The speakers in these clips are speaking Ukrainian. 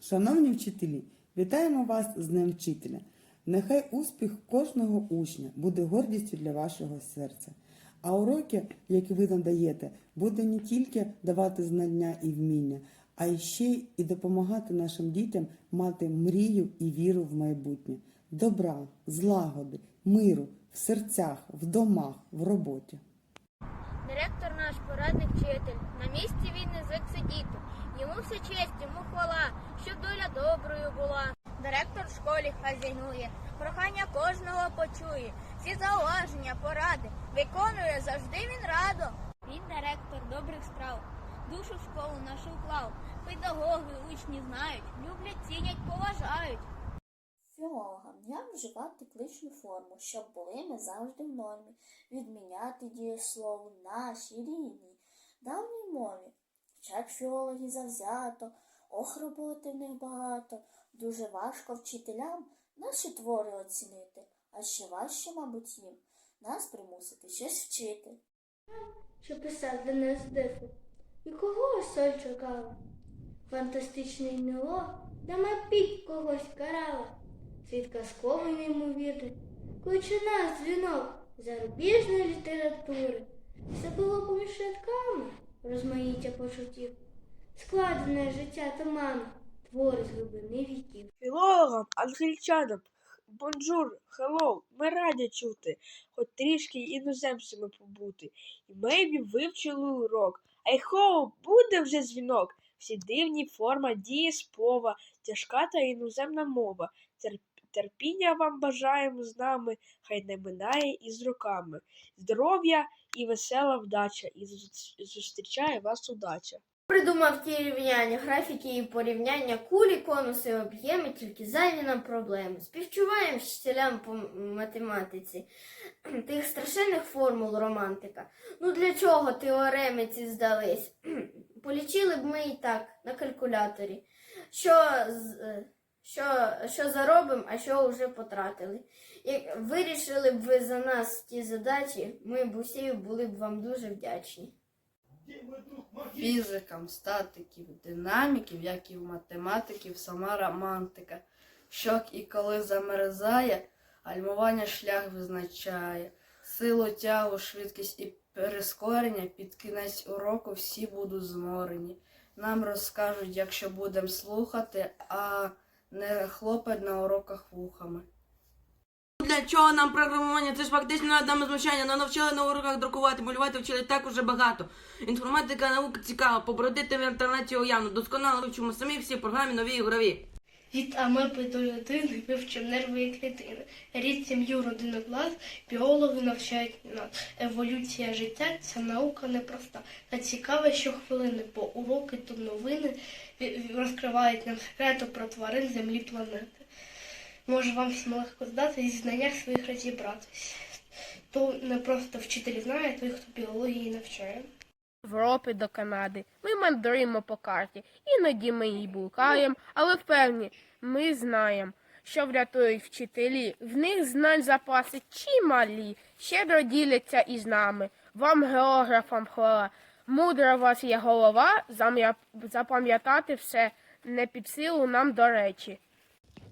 Шановні вчителі, вітаємо вас з Днем вчителя. Нехай успіх кожного учня буде гордістю для вашого серця. А уроки, які ви надаєте, буде не тільки давати знання і вміння, а ще і допомагати нашим дітям мати мрію і віру в майбутнє, добра, злагоди, миру в серцях, в домах, в роботі. Директор наш порадник вчитель, на місці він не звик сидіти. Йому все честь, йому хвала, щоб доля доброю була. Директор в школі хазяйнує, прохання кожного почує, всі зауваження, поради виконує завжди він радо. Він директор добрих справ, душу в школу нашу вклав. Педагоги, учні знають, люблять, цінять, поважають. Філологам як вживати кличну форму, щоб були ми завжди в нормі, відміняти дієслово наші рідні, давній мові. Вчать філологи завзято, ох, роботи в них багато, дуже важко вчителям наші твори оцінити, а ще важче, мабуть, їм нас примусити щось вчити. що писав для нас дифу. І кого соль чекала? Фантастичний НЛО, де мапіть когось карала. Світ казковий неймовірний, кличе нас дзвінок зарубіжної літератури. Все було поміж рядками, розмаїття почуттів, складене життя туману, твори з глибини віків. Філологам, англічанам, бонжур, хеллоу, ми раді чути, хоч трішки іноземцями побути. І мейбі вивчили урок. Ай хоу, буде вже дзвінок. Всі дивні форма дії спова, тяжка та іноземна мова. Терпіння вам бажаємо з нами, хай не минає із роками. Здоров'я і весела вдача, і зустрічає вас удача. Придумав ті рівняння, графіки і порівняння, кулі, конуси, об'єми, тільки зайві нам проблеми. Співчуваємо вчителям по математиці тих страшенних формул романтика. Ну для чого теореми ці здались? Полічили б ми і так на калькуляторі. Що, з- е, що, що заробимо, а що вже потратили. Як вирішили б ви за нас ті задачі, ми б усі були б вам дуже вдячні. фізикам, статиків, динаміків, як і в математиків, сама романтика. Щок і коли замерзає, гальмування шлях визначає. Силу тягу, швидкість і прискорення під кінець уроку всі будуть зморені. Нам розкажуть, якщо будемо слухати, а не хлопать на уроках вухами. Для чого нам програмування? Це ж фактично одне знущання. Нам навчили на уроках друкувати, малювати вчили так уже багато. Інформатика наука цікава, побродити в інтернеті уявно. Досконало вивчимо самі всі програмі нові ігрові. Від амеби до людини вивчимо нерви і клітини. Рід сім'ю родину клас, біологи навчають нас. Еволюція життя ця наука непроста. Та цікаве щохвилини, бо уроки то новини розкривають нам секрети про тварин землі планети. Може вам всім легко здати і знаннях своїх розібратись. То не просто вчитель знає, той, хто біології навчає. Європи до Канади. Ми мандруємо по карті. Іноді ми її блукаємо, але впевні, ми знаємо, що врятують вчителі. В них знань запаси чималі, щедро діляться із нами. Вам, географам, хвала. Мудра у вас є голова, запам'ятати все не під силу нам до речі.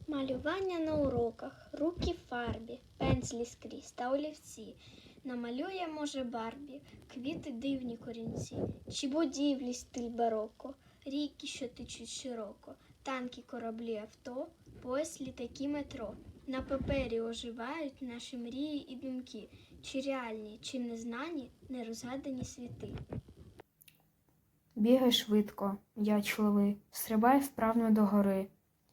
Малювання на уроках, руки в фарбі, пензлі скрізь та олівці. Намалює, може, Барбі, квіти дивні корінці, чи будівлі стиль бароко, ріки, що течуть широко, танки, кораблі, авто, поїзд, літаки, метро. На папері оживають наші мрії і думки, чи реальні, чи незнані, нерозгадані світи. Бігай швидко, ячливий, стрибай вправно догори.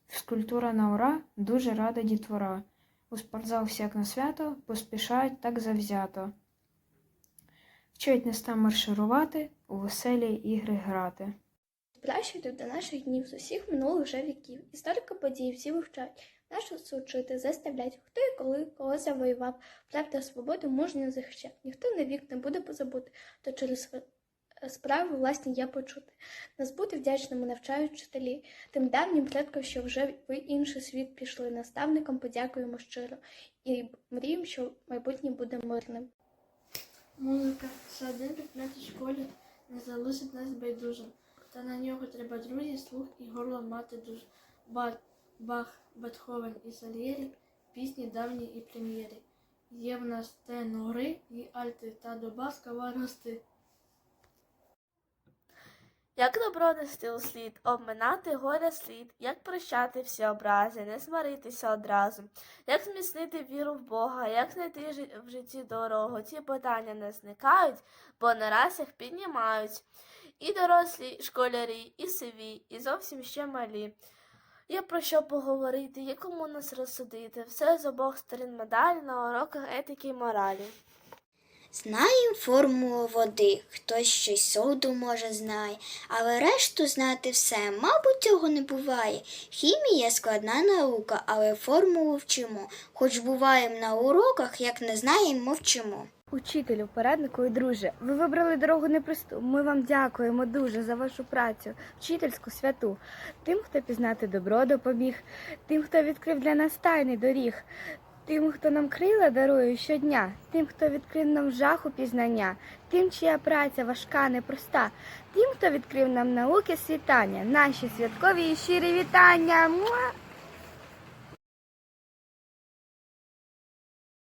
Фізкультура на ура дуже рада дітвора. У спортзал всяк на свято поспішають так завзято. Вчить нас там марширувати, у веселі ігри грати. Пращуйте до наших днів з усіх минулих вже віків. Історика подій всі вивчають. Нашу учити, заставлять, хто і коли, кого завоював, правда свободу мужньо захищав. Ніхто на вік не буде позабути, то через справи власні я почути. Нас бути вдячними навчають вчителі, тим давнім предкам, що вже в інший світ пішли. Наставникам подякуємо щиро і мріємо, що майбутнє буде мирним. Музика, сади в школі не залишить нас байдужим. Та на нього треба друзі, слух і горло мати дуж. Ба- Бах, Бетховен і Сальєрі, пісні давні і прем'єри. Є в нас тенори і альти та до баскова рости. Як добро нести у слід, обминати горя слід, як прощати всі образи, не смиритися одразу, як зміцнити віру в Бога, як знайти в житті дорогу. Ці питання не зникають, бо на раз їх піднімають. І дорослі, і школярі, і сиві, і зовсім ще малі. Є про що поговорити, є кому нас розсудити. Все з обох сторін медалі на уроках етики й моралі. Знаємо формулу води, хтось щось соду може знає, але решту знати все, мабуть, цього не буває. Хімія складна наука, але формулу вчимо. Хоч буваємо на уроках, як не знаємо, мовчимо. Учителю, пораднику і друже, ви вибрали дорогу непросту. Ми вам дякуємо дуже за вашу працю, вчительську святу. Тим, хто пізнати добро допоміг, тим, хто відкрив для нас тайний доріг, тим, хто нам крила дарує щодня, тим, хто відкрив нам жаху пізнання, тим, чия праця важка, непроста, тим, хто відкрив нам науки світання, наші святкові і щирі вітання. Муа!